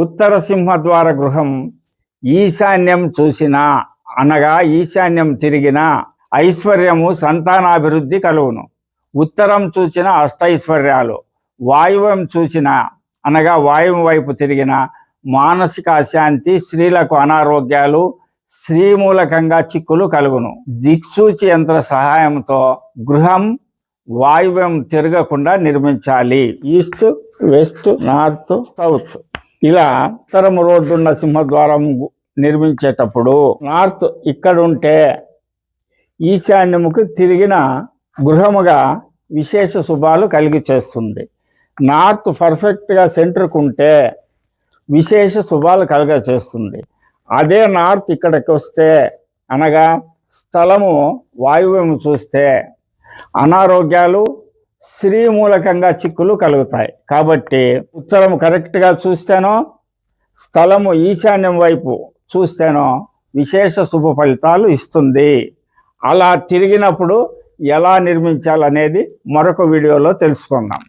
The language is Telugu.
ఉత్తర సింహద్వార గృహం ఈశాన్యం చూసిన అనగా ఈశాన్యం తిరిగిన ఐశ్వర్యము సంతానాభివృద్ధి కలుగును. ఉత్తరం చూసిన అష్టైశ్వర్యాలు వాయువం చూసిన అనగా వాయువు వైపు తిరిగిన మానసిక అశాంతి స్త్రీలకు అనారోగ్యాలు స్త్రీ మూలకంగా చిక్కులు కలుగును. దిక్సూచి యంత్ర సహాయంతో గృహం వాయువ్యం తిరగకుండా నిర్మించాలి. East west north south. ఇలా ఉత్తరం రోడ్డున్న సింహద్వారం నిర్మించేటప్పుడు నార్త్ ఇక్కడ ఉంటే ఈశాన్యముకు తిరిగిన గృహముగా విశేష శుభాలు కలిగి చేస్తుంది నార్త్ పర్ఫెక్ట్గా సెంటర్కు ఉంటే విశేష శుభాలు కలుగ చేస్తుంది అదే నార్త్ ఇక్కడికి వస్తే అనగా స్థలము వాయువ్యము చూస్తే అనారోగ్యాలు స్త్రీ మూలకంగా చిక్కులు కలుగుతాయి. కాబట్టి ఉత్తరం కరెక్ట్గా చూస్తేనో స్థలము ఈశాన్యం వైపు చూస్తేనో విశేష శుభ ఫలితాలు ఇస్తుంది. అలా తిరిగినప్పుడు ఎలా నిర్మించాలనేది మరొక వీడియోలో తెలుసుకుందాం.